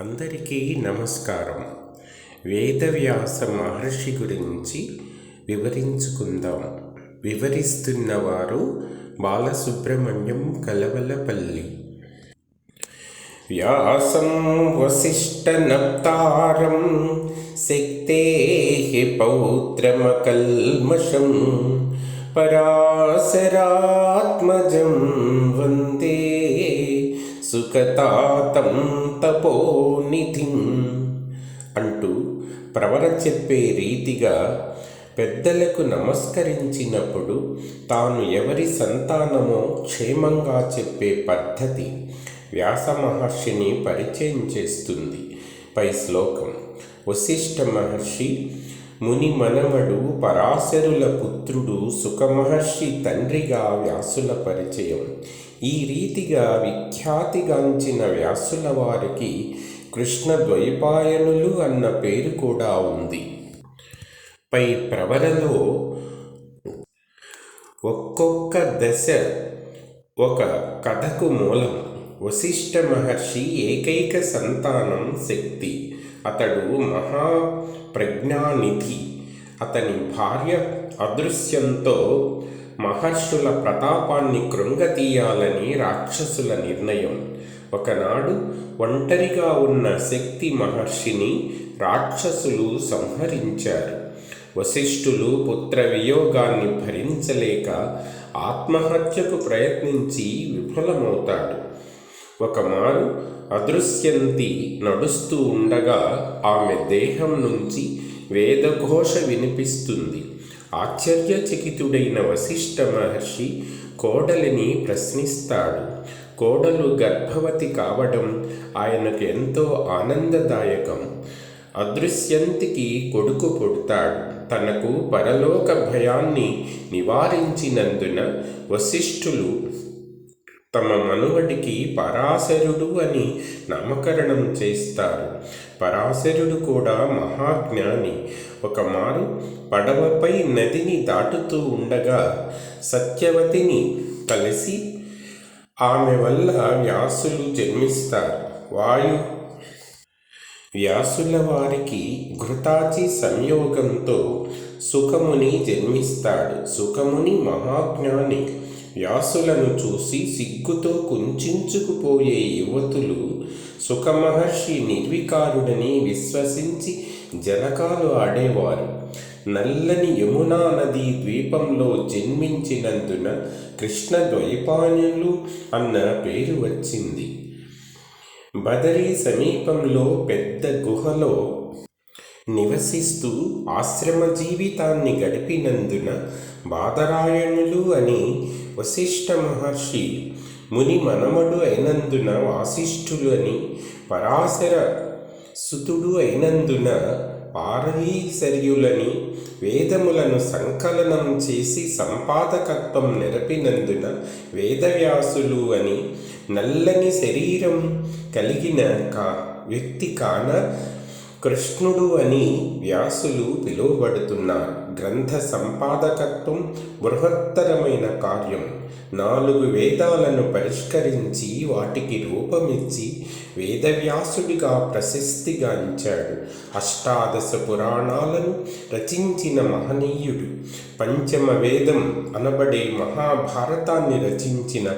అందరికీ నమస్కారం. వేదవ్యాస మహర్షి గురించి వివరించుకుందాం. వివరిస్తున్నవారు బాలసుబ్రహ్మణ్యం కలవలపల్లి. వ్యాసం వసిష్ఠనప్తారం శక్తే పౌత్రమకల్మషం పరాశరాత్మజం వందే సుఖతాతం తపోనిధిం అంటూ ప్రవర చెప్పే రీతిగా పెద్దలకు నమస్కరించినప్పుడు తాను ఎవరి సంతానమో క్షేమంగా చెప్పే పద్ధతి వ్యాస మహర్షిని పరిచయం చేస్తుంది. పై శ్లోకం. వశిష్ఠ మహర్షి ముని మనవడు పరాశరుల పుత్రుడు సుఖమహర్షి తండ్రిగా వ్యాసుల పరిచయం. ఈ రీతిగా విఖ్యాతిగాంచిన వ్యాసుల వారికి కృష్ణ ద్వైపాయనులు అన్న పేరు కూడా ఉంది. పై ప్రవరలో ఒక్కొక్క దశ ఒక కథకు మూలం. వశిష్ఠ మహర్షి ఏకైక సంతానం శక్తి. అతడు మహాప్రజ్ఞానిధి. అతని భార్య అదృశ్యంతో మహర్షుల ప్రతాపాన్ని కృంగతీయాలని రాక్షసుల నిర్ణయం. ఒకనాడు ఒంటరిగా ఉన్న శక్తి మహర్షిని రాక్షసులు సంహరించారు. వశిష్ఠులు పుత్ర వియోగాన్ని భరించలేక ఆత్మహత్యకు ప్రయత్నించి విఫలమవుతాడు. ఒకమారు అదృశ్యంతి నడుస్తూ ఉండగా ఆమె దేహం నుంచి వేదఘోష వినిపిస్తుంది. ఆశ్చర్యచకితుడైన వశిష్ఠ మహర్షి కోడలిని ప్రశ్నిస్తాడు. కోడలు గర్భవతి కావడం ఆయనకు ఎంతో ఆనందదాయకం. అదృశ్యంతికి కొడుకు పుడతాడు. తనకు పరలోక భయాన్ని నివారించినందున వశిష్ఠులు తమ మనువడికి పరాశరుడు అని నామకరణం చేస్తారు. పరాశరుడు కూడా మహాజ్ఞాని. ఒకమారు పడవపై నదిని దాటుతూ ఉండగా సత్యవతిని కలిసి ఆమె వల్ల వ్యాసులు జన్మిస్తారు. వాయు వ్యాసుల వారికి ఘృతాచి సంయోగంతో సుఖముని జన్మిస్తాడు. సుఖముని మహాజ్ఞాని వ్యాసులను చూసి సిగ్గుతో కుంచుకుపోయే యువతులు సుఖమహర్షి నిర్వికారుడని విశ్వసించి జనకాలు ఆడేవారు. నల్లని యమునా నది ద్వీపంలో జన్మించినందున కృష్ణ ద్వైపానులు అన్న పేరు వచ్చింది. బదరీ సమీపంలో పెద్ద గుహలో నివసిస్తూ ఆశ్రమ జీవితాన్ని గడిపినందున బాదరాయణులు అని వశిష్ఠ మహర్షి ముని మనమడు అయినందున వాసిష్ఠులు అని పరాశర సుతుడు అయినందున పారవీసర్యులని వేదములను సంకలనం చేసి సంపాదకత్వం నెరపినందున వేదవ్యాసులు అని నల్లని శరీరం కలిగిన కా వ్యక్తి కాన కృష్ణుడు అని వ్యాసులు పిలువబడుతున్న గ్రంథ సంపాదకత్వం బృహత్తరమైన కార్యం. నాలుగు వేదాలను పరిష్కరించి వాటికి రూపమిచ్చి వేదవ్యాసుడిగా ప్రశస్తిగాంచాడు అష్టాదశ పురాణాలను రచించిన మహనీయుడు పంచమ వేదం అనబడే మహాభారతాన్ని రచించిన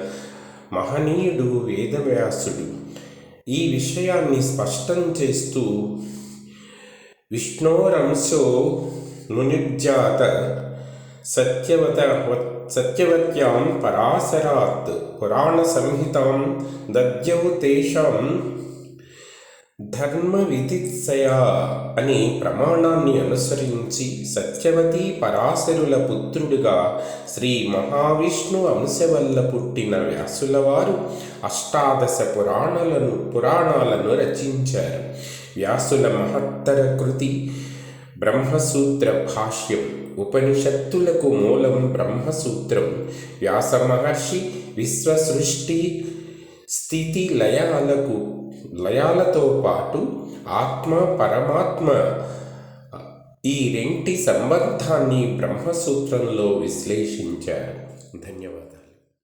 మహనీయుడు వేదవ్యాసుడు. ఈ విషయాన్ని స్పష్టం చేస్తూ विष्णोरंसो मुनिर्जात सत्यवत सत्यवत्यां परासरात् पुराणसंहितां दद्यौ तेषां ధర్మ విధిత్సయా అని ప్రమాణాన్ని అనుసరించి సత్యవతి పరాశరుల పుత్రుడుగా శ్రీ మహావిష్ణు అంశ వల్ల పుట్టిన వ్యాసులవారు అష్టాదశ పురాణాలను పురాణాలను రచించారు. వ్యాసుల మహత్తర కృతి బ్రహ్మసూత్ర భాష్యం. ఉపనిషత్తులకు మూలం బ్రహ్మసూత్రం. వ్యాస మహర్షి విశ్వసృష్టి స్థితి లయాలకు లయాలతో పాటు ఆత్మ పరమాత్మ ఈ రెంటి సంబంధాన్ని బ్రహ్మసూత్రంలో విశ్లేషించారు. ధన్యవాదాలు.